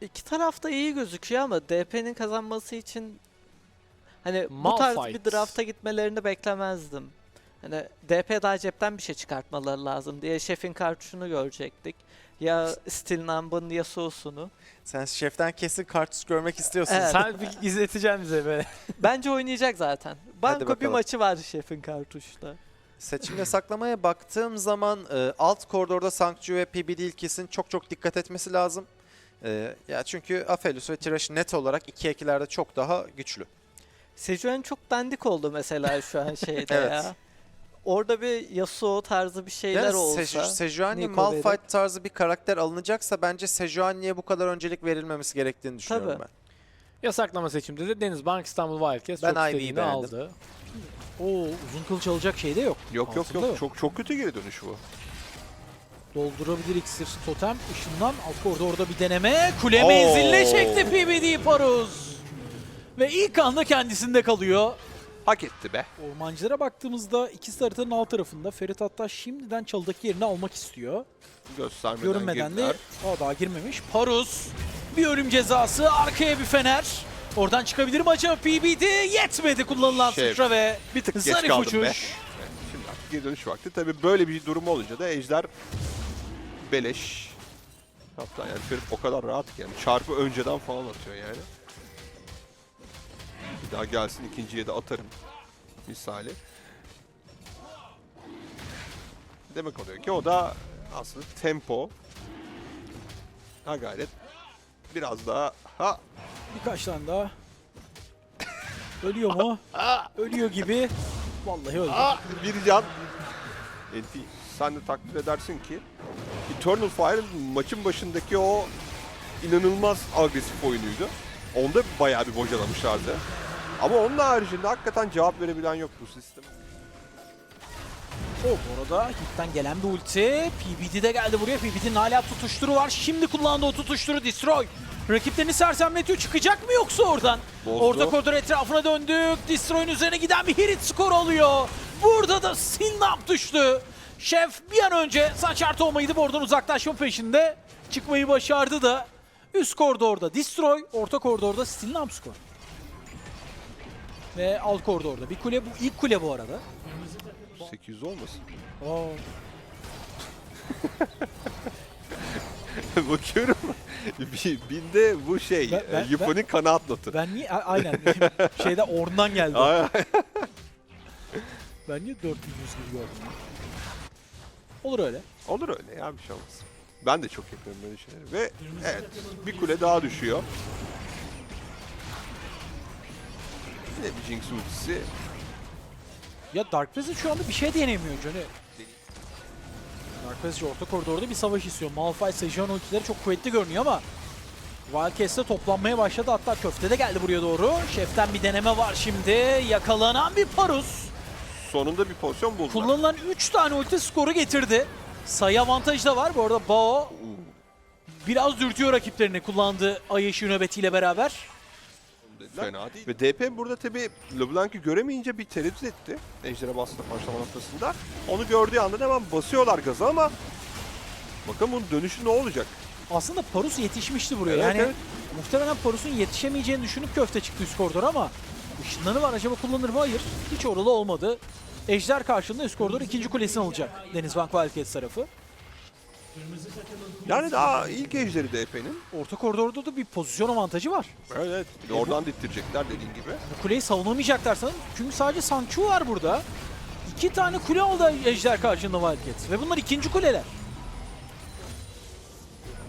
İki taraf da iyi gözüküyor ama DP'nin kazanması için hani bu tarz bir Malphite. drafta gitmelerini beklemezdim. Hani DP daha cepten bir şey çıkartmaları lazım diye şefin kartuşunu görecektik. Ya Stilnamb'ın ya Sous'unu. Sen şeften kesin kartuş görmek istiyorsun. Evet. Sen bir izleteceğim bize böyle. Bence oynayacak zaten. Banko bir bakalım. maçı var şefin kartuşta. Seçim ve saklamaya baktığım zaman e, alt koridorda Sankcu ve PBD ilkesinin çok çok dikkat etmesi lazım. E, ya çünkü Aphelios ve Thresh net olarak iki ekilerde çok daha güçlü. Sejuani çok dandik oldu mesela şu an şeyde Evet. ya. Orada bir Yasuo tarzı bir şeyler Yani olsa. Sej- Sejuani Malphite Bey'de. tarzı bir karakter alınacaksa bence Sejuani'ye bu kadar öncelik verilmemesi gerektiğini düşünüyorum Tabii. ben. Yasaklama seçimde de Denizbank İstanbul Wildcats Ben çok istediğini aldı. Oo uzun kılıç alacak şey de yok. Yok yok Altında yok. Çok çok kötü geri dönüş bu. Doldurabilir iksir totem ışından alt koridorda bir deneme. Kule Oo. menziline çekti PBD Paruz. Ve ilk anda kendisinde kalıyor. Hak etti be. Ormancılara baktığımızda ikisi haritanın alt tarafında. Ferit hatta şimdiden çalıdaki yerini almak istiyor. Göstermeden Görünmeden girdiler. de Aa, daha girmemiş. Paruz bir ölüm cezası arkaya bir fener. Oradan çıkabilir mi acaba PBD? Yetmedi kullanılan Şef, sıçra ve Bir tık geç zarif kaldım uçuş. be. Evet, Şimdi artık geri dönüş vakti. Tabii böyle bir durum olunca da Ejder beleş. Hatta yani Ferit o kadar rahat ki yani. Çarpı önceden falan atıyor yani. Bir daha gelsin ikinciye de atarım. Misali. Demek oluyor ki o da aslında tempo. Ha gayret. Biraz daha ha Birkaç tane daha. Ölüyor mu? Ölüyor gibi. Vallahi öldü. Aa, bir can. Enti, sen de takdir edersin ki Eternal Fire maçın başındaki o inanılmaz agresif oyunuydu. Onda bayağı bir bocalamışlardı. Ama onun haricinde hakikaten cevap verebilen yok bu sistem. O bu arada Hit'ten gelen bir ulti. PBD de geldi buraya. PBD'nin hala tutuşturu var. Şimdi kullandı o tutuşturu Destroy. Rakiplerini sersemletiyor. Çıkacak mı yoksa oradan? Bozdu. Orta koridor etrafına döndük. Destroy'un üzerine giden bir hit skor alıyor. Burada da Silnap düştü. Şef bir an önce Saçart olmaydı. Oradan uzaklaşma peşinde. Çıkmayı başardı da. Üst koridorda Destroy, orta koridorda Silnap skor. Ve alt koridorda bir kule. Bu ilk kule bu arada. 800 olmasın. Oo. Bakıyorum. Binde bu şey, Ben- ben- e, Yuppie'nin kanaat notu. Ben niye a- aynen şeyde oradan geldi. Ay, Ben niye 400 gibi gördüm? ya? Olur öyle. Olur öyle ya bir şey olmaz. Ben de çok yapıyorum böyle şeyleri. Ve evet bir kule daha düşüyor. Yine bir Jinx ultisi. Ya Dark Passage şu anda bir şey denemiyor Johnny. Dark Passage orta koridorda bir savaş istiyor. Malphite, Sejuani ultileri çok kuvvetli görünüyor ama Wildcats'te toplanmaya başladı. Hatta köfte de geldi buraya doğru. Şeften bir deneme var şimdi. Yakalanan bir Parus. Sonunda bir pozisyon buldular. Kullanılan 3 tane ulti skoru getirdi. Sayı avantajı da var. Bu arada Bao biraz dürtüyor rakiplerini kullandığı ay ışığı nöbetiyle beraber. Fena değil. Ve DP burada tabi LeBlanc'ı göremeyince bir tereddüt etti. Ejder'e bastı başlama noktasında. Onu gördüğü anda hemen basıyorlar gaza ama Bakalım bunun dönüşü ne olacak? Aslında Parus yetişmişti buraya. Evet, yani evet. muhtemelen Parus'un yetişemeyeceğini düşünüp köfte çıktı üst koridora ama ışınları var acaba kullanır mı? Hayır. Hiç oralı olmadı. Ejder karşılığında üst koridor ikinci kulesini alacak Denizbank Wildcats tarafı. Yani daha ilk Ejder'i DP'nin. Orta koridorda da bir pozisyon avantajı var. Evet evet. Bir de oradan dittirecekler dediğin gibi. Bu kuleyi savunamayacaklar sanırım. Çünkü sadece Sanchu var burada. İki tane kule aldı Ejder karşılığında Wildcats. Ve bunlar ikinci kuleler.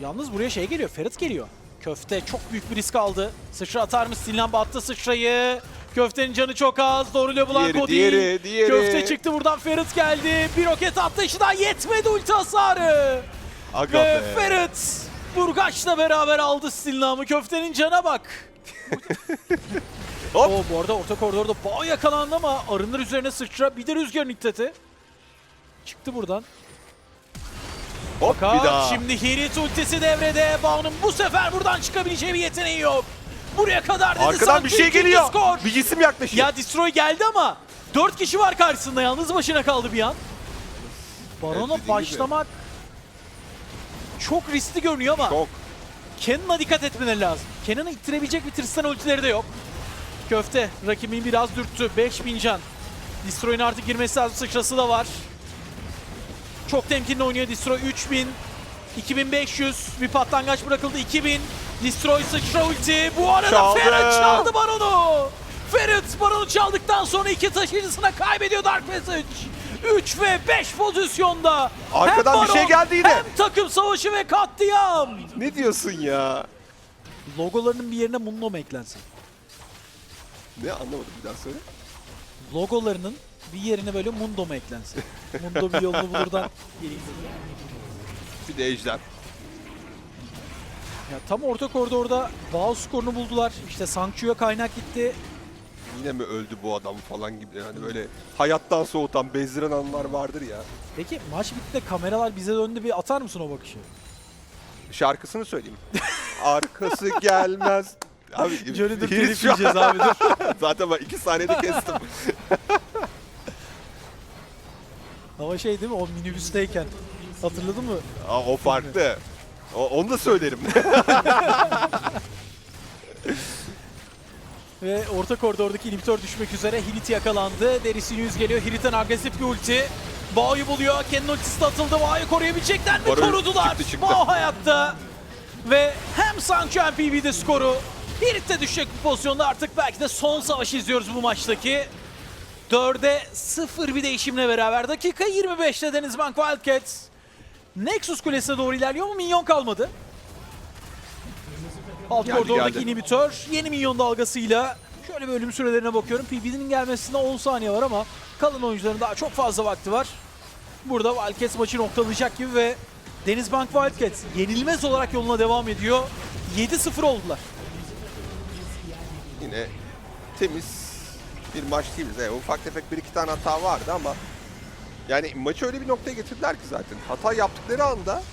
Yalnız buraya şey geliyor, Ferit geliyor. Köfte çok büyük bir risk aldı. Sıçra atar mı? Sinan battı sıçrayı. Köftenin canı çok az. Doğru LeBlanc Diğeri, değil. diğeri, diğeri. Köfte çıktı buradan Ferit geldi. Bir roket attı işi daha yetmedi ulti hasarı. Aga Ve be. Ferit Burgaç'la beraber aldı Stilnam'ı. Köftenin cana bak. Hop. Oo, bu arada orta koridorda bağ yakalandı ama arınır üzerine sıçra. Bir de rüzgarın iddeti. Çıktı buradan. Hop bir Fakat daha. Şimdi Hirit ultisi devrede. Bağ'ın bu sefer buradan çıkabileceği bir yeteneği yok. Buraya kadar dedi Arkadan sanki bir şey ikinci geliyor. Skor. Bir cisim yaklaşıyor. Ya Destroy geldi ama 4 kişi var karşısında. Yalnız başına kaldı bir an. Evet, Baron'a dediğin gibi. başlamak çok riskli görünüyor ama Çok. Cannon'a dikkat etmeleri lazım. Cannon'ı ittirebilecek bir Tristan ultileri de yok. Köfte rakibini biraz dürttü. 5000 can. Destroy'un artık girmesi lazım. Sıçrası da var. Çok temkinli oynuyor Destroy. 3000. 2500. Bir patlangaç bırakıldı. 2000. Destroy sıçra ulti. Bu arada Çaldı. Ferit çaldı Baron'u. Ferit Baron'u çaldıktan sonra iki taşıyıcısına kaybediyor Dark Passage. 3 ve 5 pozisyonda. Arkadan Hem bir şey Baron, geldi yine. Hem takım savaşı ve katliam. Ne diyorsun ya? Logolarının bir yerine Mundo mu eklensin? Ne anlamadım bir daha söyle. Logolarının bir yerine böyle Mundo mu eklensin? Mundo bir yolunu bulurdan geleyim. Bir de ejder. Ya tam orta koridorda Bao skorunu buldular. İşte Sankçu'ya kaynak gitti. Yine mi öldü bu adam falan gibi. Yani böyle hayattan soğutan, bezdiren anlar vardır ya. Peki maç bitti de kameralar bize döndü bir atar mısın o bakışı? Şarkısını söyleyeyim. Arkası gelmez. Abi Johnny'dir Hirit telif yiyeceğiz abi dur. Zaten ben iki saniyede kestim. Ama şey değil mi o minibüsteyken. Hatırladın mı? Aa, o farklı. O, onu da söylerim. Ve orta koridordaki inhibitor düşmek üzere. Hirit yakalandı. Derisi yüz geliyor. Hirit'ten agresif bir ulti. Bao'yu buluyor. Kendi ultisi de atıldı. Bao'yu koruyabilecekler mi? Korudular. çıktı, çıktı. Bao hayatta. Ve hem Sancho hem PB'de skoru. Hirit de düşecek bu pozisyonda. Artık belki de son savaşı izliyoruz bu maçtaki. 4'e 0 bir değişimle beraber. Dakika 25'te Denizbank Wildcats. Nexus Kulesi'ne doğru ilerliyor ama minyon kalmadı. Alt koridordaki inhibitör yeni minyon dalgasıyla şöyle bir ölüm sürelerine bakıyorum. PB'nin gelmesine 10 saniye var ama kalan oyuncuların daha çok fazla vakti var. Burada Wildcats maçı noktalayacak gibi ve Denizbank Wildcats yenilmez olarak yoluna devam ediyor. 7-0 oldular. Yine temiz bir maç değiliz. Evet, ufak tefek bir iki tane hata vardı ama yani maçı öyle bir noktaya getirdiler ki zaten. Hata yaptıkları anda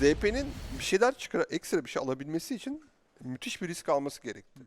DP'nin bir şeyler çıkar, ekstra bir şey alabilmesi için müthiş bir risk alması gerekti.